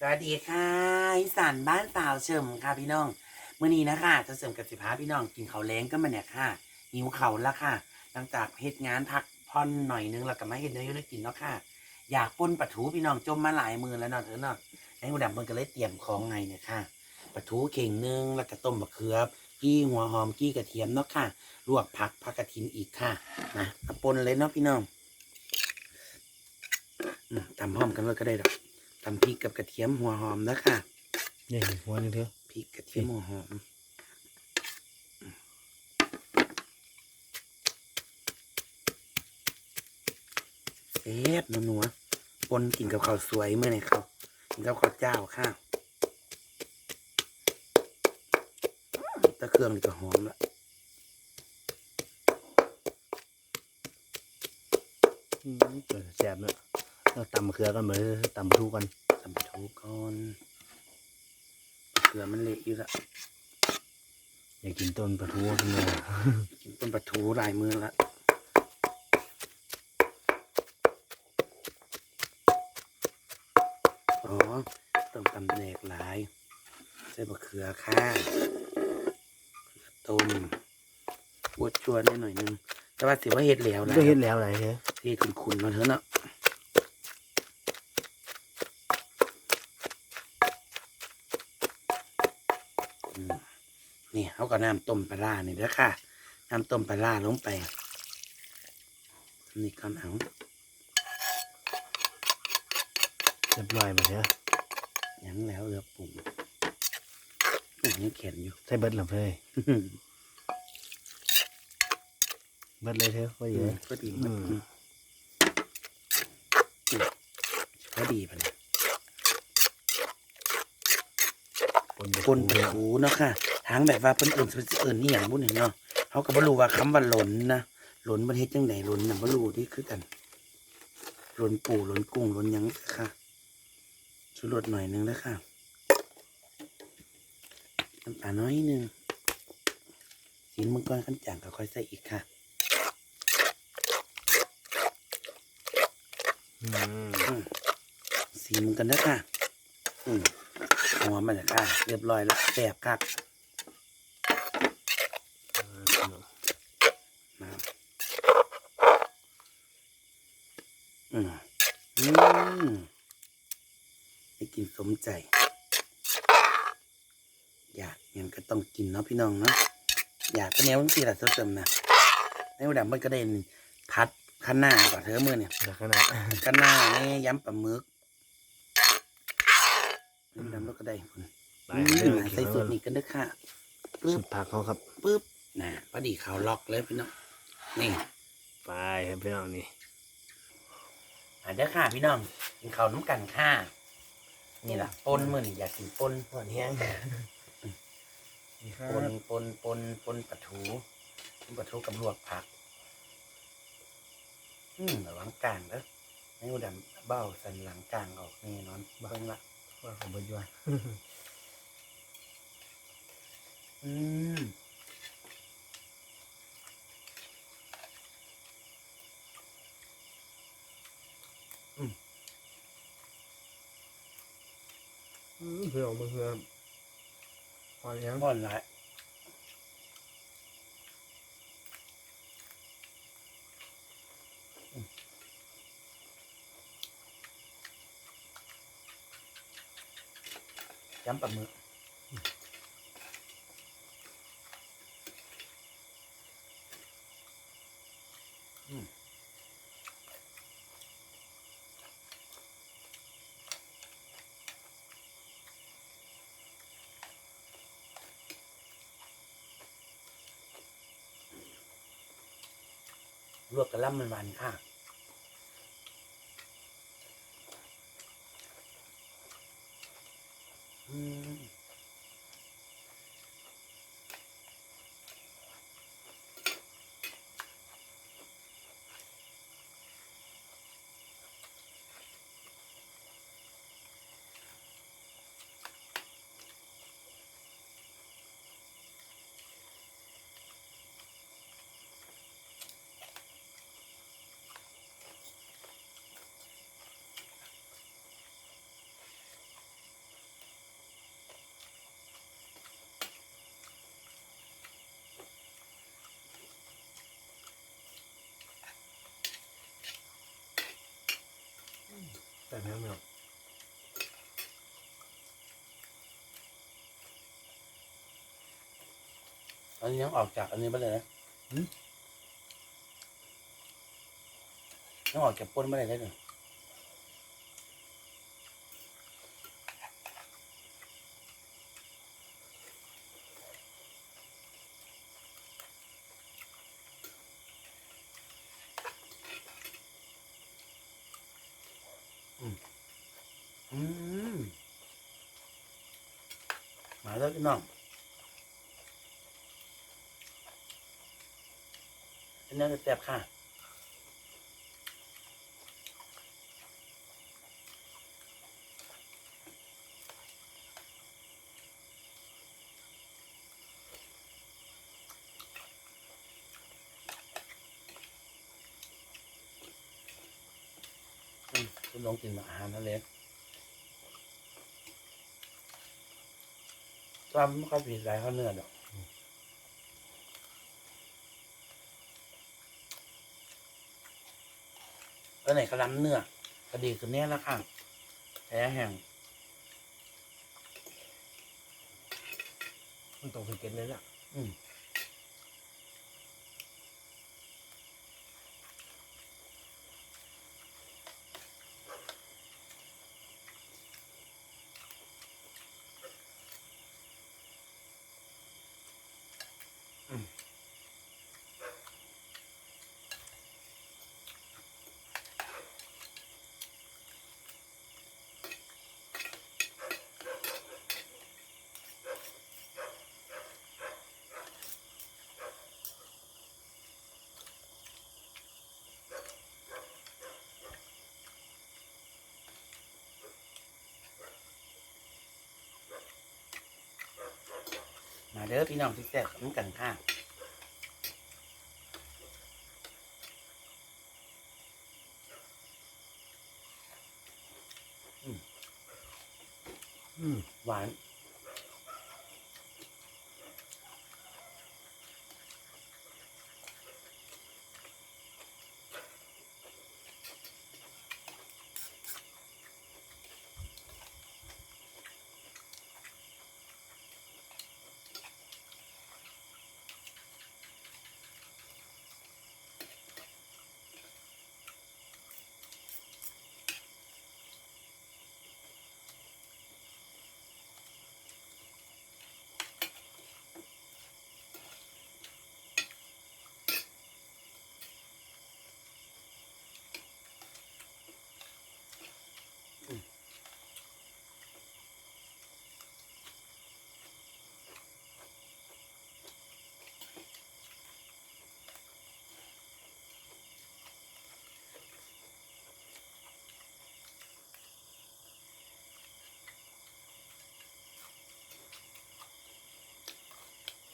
สวัสดีค่ะอีสานบ้านสาวเฉิมค่ะพี่น้องเมื่อนี้นะคะจะเสริมกับสิพาพี่น้องกินเขาวแล้งก็มาเนี่ยค่ะหิวเข่าแล้วค่ะ หลังจากเฮ็ดงานพักผ่อนหน่อยนึงแล้วก็มาเฮ็ดเนื้ออยุ่กินแล้วค่ะ อยากป้นปลาทูพี่น้องจมมาหลายมือแล้วเนาะเธอเนาะในหูดำมันก็เลยเตรียมของไงเนี่ยค่ะปลาทูเข่งหนึงแล้วก็ต้มมะเขือกี้หัวหอมกี้กระเทียมเนาะค่ะ ลวกผักผักกระถินอีกค่ะนะเอาปนเลยเนาะพี่น้องอืมตำพร้อมกันเลยก็ได้ดอก ตำพริกกับกระเทียมหัวหอมนะค่ะนี่หัวหนึงเถอะพริกกระเทียมหัวหอมเซฟนัวๆปนกินกับข้าวสวยเมื่อไหร่ครับกินกับข้าวเจ้าค่ะตะเครื่องนี่ก็หอมละอืมเปิดแซ่บเนอะ เราตำมะเขือกันเหมือนตำปลาทูกันตำปลาทูก่อนเกลือมันเละอยู่ละอยากกินต้นปลาทูกันเลยกินต้นปลาทูหลายมือละอ๋อต้องตำแหนกหลายใส่บะเขือค่ะเขือต้มปวดชวนนิดหน่อยนึงแต่ว่าถือว่าเห็ดแล้วนะก็เห็นแล้วอะไรเถอะที่คุณคุณมาเถอะเนาะ นี่เขาก็น้ำต้มปลาร้านี่เด้อค่ะน้ำต้มปลาร้าลงไป นี่ก่อนเอาเรียบร้อยมาเถอะยังแล้วเหลือปรุงอันนี้เข็นอยู่ใส่เบิดหลับเลยเบิดเลยเถอะว่าเยอืมอะก็ดีอืมอืมอืมก็ดีไปเลยปนปลาปนปลาทูเนาะค่ะ ทางแบบว่าเพิ่นเอิ่นเพิ่นสิเอิ่นนี่อย่างบุญเนาะเขาก็บ่รู้ว่าคำว่าหลนนะหลนมันเฮ็ดจังไดหลนน่ะบ่รู้ที่คือกันหลนปูหลนกุ้งหลนหยังค่ะชูรสหน่อยหนึงแล้วค่ะน้ำตาลน้อยหนึงสีมังกรขั้นจางก็ค่อยใส่อีกค่ะอืมอืมสีมันกันนะค่ะ อืมหัวมันจะค่ะ เรียบร้อยแล้วแซ่บคักมา อืมอืมให้กินสมใจ อยากงั้นก็ต้องกินเนาะพี่น้องเนาะอยากก็แนวทั้งสี่ละเสริมนะในวันดำมันก็ได้พัดข้างหน้าก่อนเธอมือเนี่ยแล้วขนาดกันหน้านี่ย้ำปลาหมึกน้ำดำแล้วก็ได้คุณไปอืเรื่มอยใส่สูตรนี้กันเด้อค่ะปึ๊สุบดผักเขาครับปึ๊บน่ะพอดีเขาล็อกเลยพี่น้องนี่ไปครับพี่น้องนี่ อะเด้อค่ะพี่น้องกินข้าวน้ำกันค่ะนี่ล่ะปนมือนี่อยากกินปนหวานแห้งนี่ครัปนบปนปนปนปลาทูปนปลาทูกับลวกผัก อืมระวังกลางเด้อไม่ว่าดำเบ้าสันหลังกลางออกแน่นอนเบิ่งละว่าของเบิดด้วยอืม อืมพี่น้องมันคือหวานแห้งบ่อนละอืมย้ำปลาหมึกอืม ลวกก แต่แม่ไม่หรอกอันนี้ยังออกจากอันนี้ไปเลยนะยังออกจากป้นไม่ได้เลยเนี่ยอืมอืมมาแล้วพี่น้อง เป็นเนื้อแซ่บค่ะคุณลองกินอาหารนั่นเลยตามไม่ค่อยผิดอะไรเขาเนื้อดอก ก็ไหนกระลำเนื้อก็ดีขึ้นแน่แล้วค่ะแพ้แห้งมันต้องสังเกตเลยเนี่ยอืม เด้อพี่น้องที่แซ่บน้ำกันค่ะอืมหวาน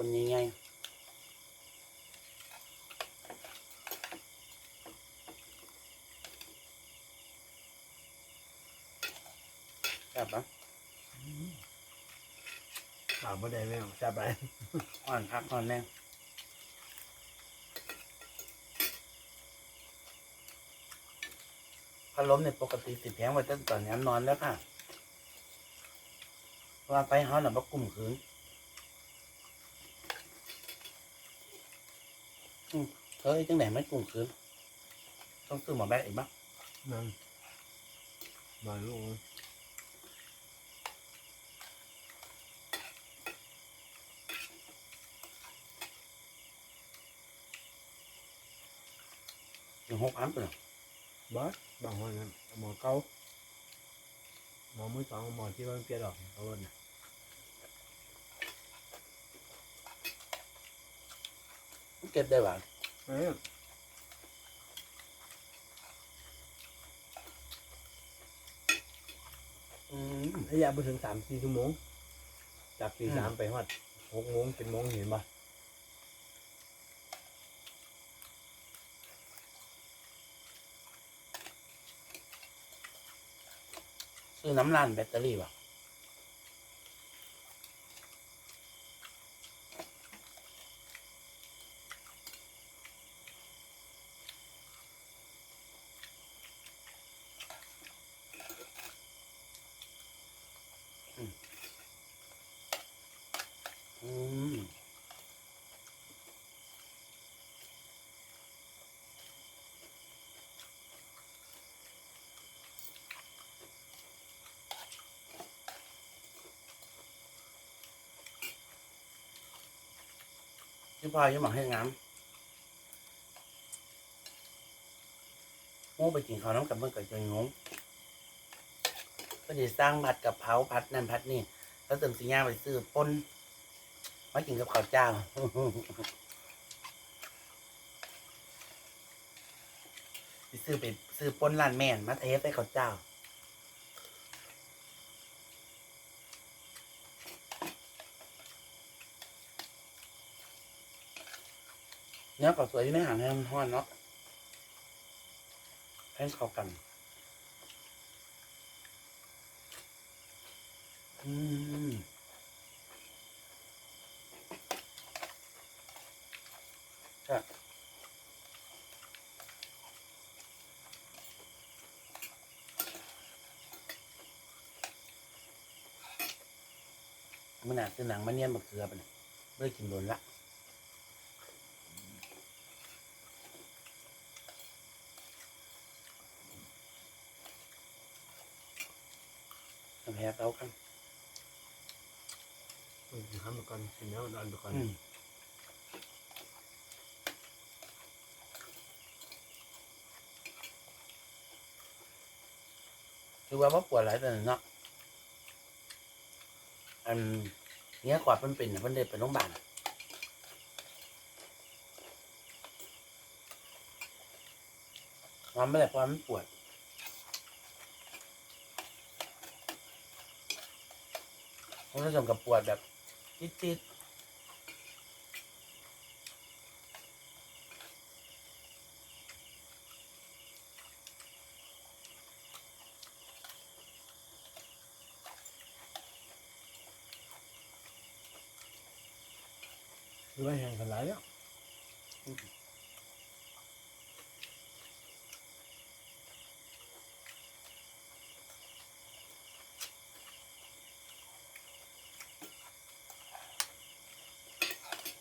คนยังไงแซ่บปะถามว่าได้ไหมครับจับไปอ่อนพักอ่อนแน่พัดลมเนี่ยปกติสิบแพงไว้ตั้งตอนนี้นอนแล้วค่ะ ว่าไปเขาหน่ะมากลุ่มคืนอืม เฮ้ยจังไหนไม่กลุ่มคืนต้องซื้อหมอแบกอีกบ้างนั่นมาลูกหนึ่งหกอันเปล่าบอสบางคนนะหมอเก่าหมอมือสองหมอที่มันเปลี่ยนออกเขาว่าน่ะเก็บได้หวาน เอ้ยอืมระยะไปถึงสามสี่ชั่วโมง จากตีสามไปฮอดหกโมงเป็นโมงเห็นปะซื้อน้ำร้านแบตเตอรี่ป่ะ อืม ที่พายังหมักให้งามงูไปกินข้าวน้ำกับเมื่อเกิดจะงงก็จะสร้างผัดกับเผาผัดนั่นผัดนี่แล้วเติมสีย่างไปซื้อปนมากินกับข้าวเจ้าไปซื้อไปซื้อปนร้านแม่นมาเทสใส่ข้าวเจ้า เนื้อก็สวยที่ไม่ห่างให้มันทอดเนาะให้เข้ากันอืมครับมันอาจจะหนังมันเนียนบักเกลือไปเลยเลิกกินโดนละ ทำแพ้เต้ากัน มันทำไปก่อนกินแล้วดันไป ก่อนอืมคือว่าว่าปวดหลายแต่เนาะอันเนี้ยกว่าเพิ่นเป็นน่ะเพิ่นได้ไปโรงพยาบาลมันไม่ได้เพราะมันปวดมันผสมกับปวดแบบจิดคื อว่าแห้งขนาดแล้วๆ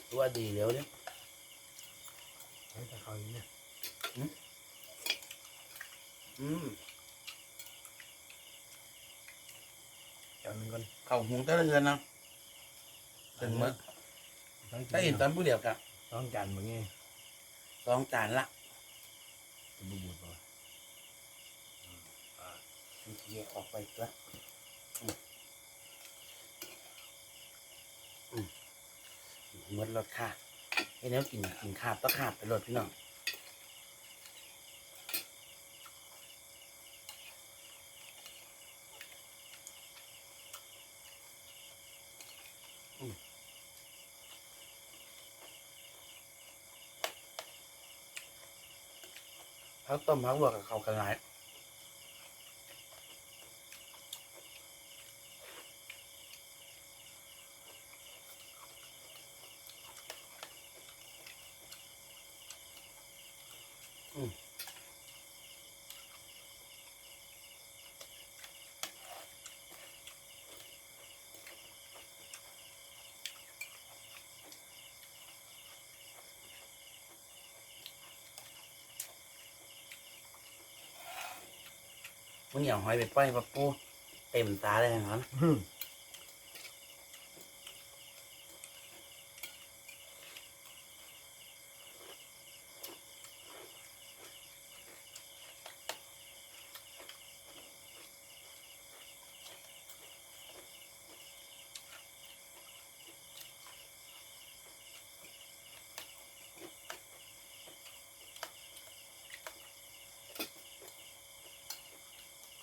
รู้ว่าดีเดี๋ยวเนี่ย ใช้ตะเขาอย่างเนี่ยอืมเดี๋ยวหนึงก่อนเข่าหุงแตะเรือนนะถึงมื้อถ้าอินตอนผู้เดียวกับต้องจานแบบนี้สองจานละจะบูบูดบ่มันเยออกไปละอืมอืมหมดรสค่ะไอ้แนวกินกินขาดต้องขาดไปรสพี่น้อง ต้มพักลวกกับเขาวกันหลา มึงอย่าหอยไปปล่อยปะปูเต็มตาเลยนะครับ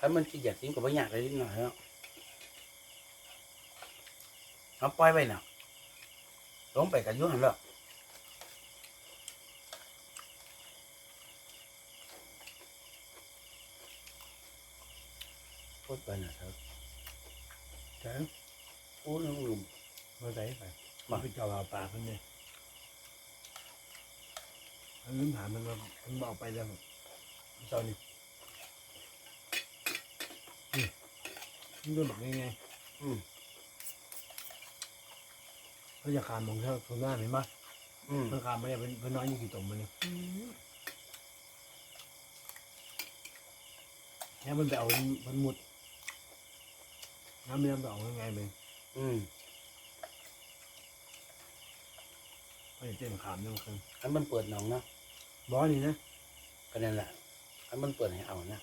ถ้ามันขี้อยากทิ้งก็ไม่อยากเลยนิดหน่อยเนาะเอาปล่อยไปเนาะลงไปกับยุ่งหันแล้วพูดไปนะเถอะใช่พูดเรื่องลุมมาใส่ไปมามาไปเจาะเอาปลาคนเนี่ยอันนี้ถามมันว่ามันบอกไปแล้วเจ้านี่นี่ มันก็บอกยังไงอืมเขาจะขามมองเท่าทุนหน้าเห็นปะอืมเพิ่นขามมาเนี่ยเพิ่นเพิ่นน้อยยี่กี่ตมมันเนี่ยแค่มันไปเอามันมุดน้ำเลี้ยงไปเอายังไงเป็นอืมเขาจะเต้นขามเนี่ยมันคืออันมันเปิดหนองเนาะบอสนี่นะก็นั่นแหละอันมันเปิดให้เอานะ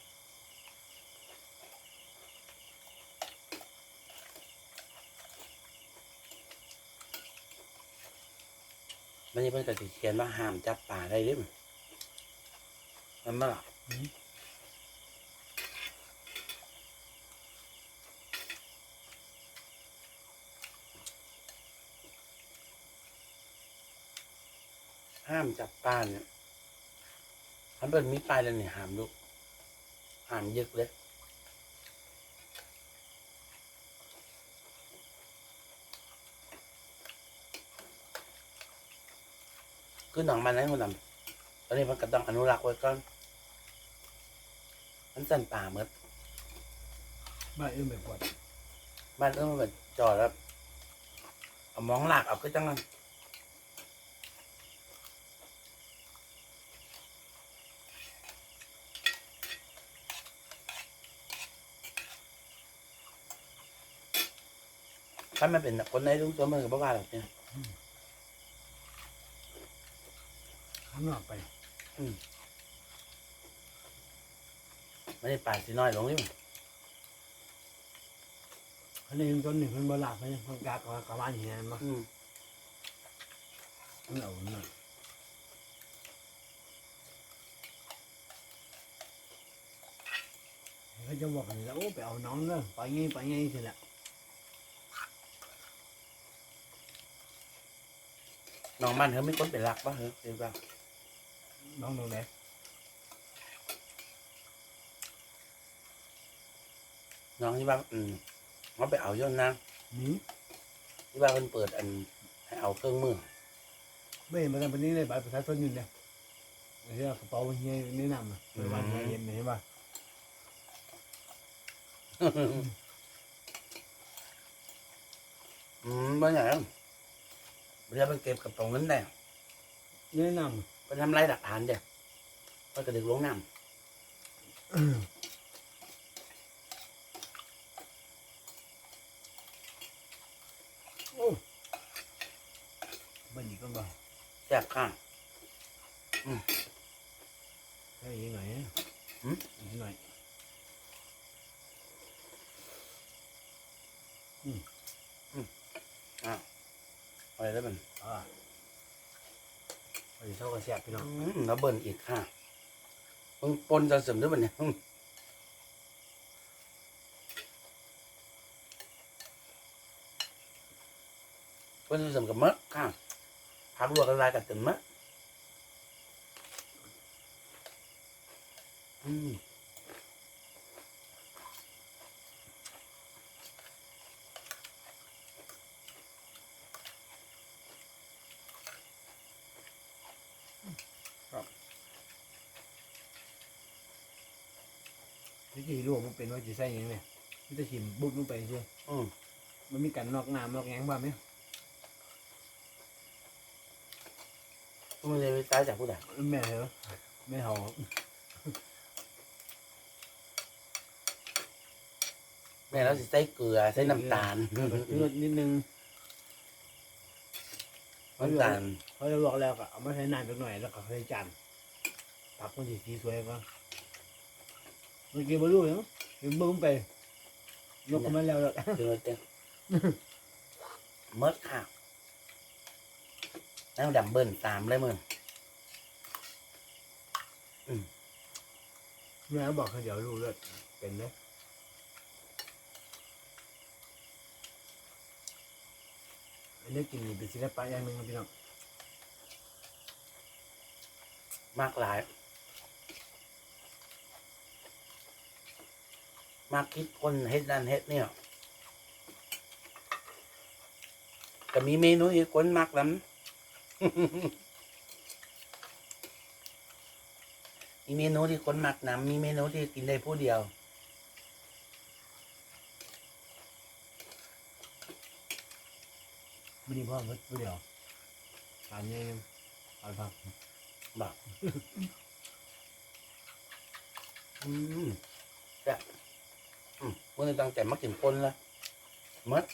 มันจะเป็นกติเขียนว่าห้ามจับป่าได้หรือมันมาหรออืมห้ามจับป่าเนี่ยมันเป็นมีป้ายแล้วเนี่ยห้ามลูกห้ามยึกเลย คือหนองมันนะคุณลำตอนนี้มันก็ต้องอนุรักษ์ไว้ก่อน มันสั่นป่าเมื่อบ้านอื่นไปปวดบ้านเออมันแบบจอดแล้วเอามองหลักเอาก็จังนั้นถ้ามันเป็นคนในลุงตัวมันก็บ่ว่าหรอกเนี่ย ข้างนอกไปไม่ได้ป่าสิน้อยลงนี่อันนี้ต้นหนึ่งเพิ่นบ่หลักเพิ่นเพิ่นกากกว่ากะบ้านอย่างนั้นมาอืมเพิ่นเอาหน่อยเขาจะบอกกันแล้วโอ้ไปเอาน้องเด้อไปงี้ไปงี้สิแหละน้องมันเฮ้ยไม่คนเป็นหลักป่ะเฮ้ยเป็นป่ะ น้องตรงไหนน้องที่ว่าอืมเขาไปเอาย่นนะนี่ที่ว่ามันเปิดอันให้เอาเครื่องมือไม่เห็นมาทำเป็นนี้เลยบัตรประชาชนอยู่เนี่ยไอ้ที่กระเป๋าเฮียแนะนำอะเป็นวันเฮียเย็นเห็นป่ะอืมบ่อย่างนั้นเรียกไปเก็บกระเป๋าเงินได้แนะน ไปทำลายหลักฐานเดี๋ยวมันกระดึกลงน้ำโอ้บันนี้ก็บ่ำแซ่บข้างใช่ยังไงหืมยังไงอะไรแล้วมันอ่า ไปเท่ากับแซ่บพี่น้องอืมแล้วเบิ่นอีกค่ะมึงปนจะเสริมด้วยมันเนี่ยปนจะเสริมกับมะค่ะพักลวกกันลายกับตึมมะอืม ที่จีรู้มันเป็นว่าจีใส่ยังไงมันจะชิมบุกลงไปใช่อืมมันมีกันนอกน้ำนอกแงงบ้างไหมมึงเลยไปตายจากผู้ใดแม่เหรอแม่เหรอแม่แล้วสิใส่เกลือใส่น้ำตาลเลือดนิดนึงน้ำตาลเขาจะลอกแล้วก็เอามาใช้น้ำสักหน่อยแล้วก็ค่อยจานปักมันสีสีสวยก่อน เมื่อกี้บรรลุเนาะเห็นบึ้มไปยกมันแล้วแล้วคือเต็มมดค่ะแล้วดับเบิ้ลตามเลยมึงแม่บอกให้เดี๋ยวรู้เลือดเป็นเลยอันนี้กินนี่เป็นศิลปะอย่างหนึ่งครับพี่น้องมากหลาย มากคิดคนเฮ็ดนั่นเฮ็ดเนี่ยก็มีเมนูอีกคนมักล้ำมีเมนูที่คนมักนำมีเมนูที่กินได้ผู้เดียวมมันนี่พ่อมันผู้เดียวตานนี้เอาพักบอกอืมจะอืม วันนี้ตั้งใจมากินปนละมัด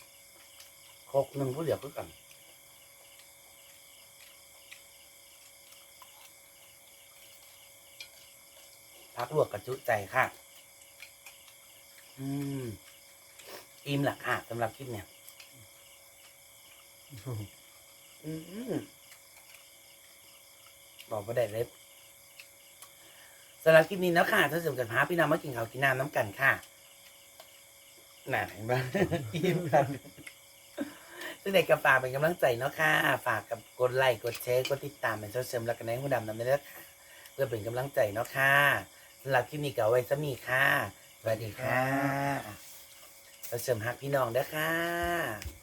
ครกหนึ่งผู้เดียวก็กันพักลวกกระจุใจค่ะ อืมอิ่มละค่ะสำหรับคลิปเนี่ย อืมบอกว่าได้เล็บสำหรับคลิปนี้แล้วค่ะถ้าสมกันพาพี่น้องมากินข้าวกินน้ำน้ำกันค่ะ น่าเห็นปะอิ่มกันซึ่งเด็กกับฝากเป็นกำลังใจเนาะค่ะ ฝากกับกดไลค์กดแชร์กดติดตามเป็นเช่าเชิมและกันในหูดำนำได้แล้วค่ะเพื่อเป็นกำลังใจเนาะค่ะสำหรับคลิปนี้ก็เอาไว้สมีค่ะสวัสดีค่ะเช่าเชิมฮักพี่น้องเด้อค่ะ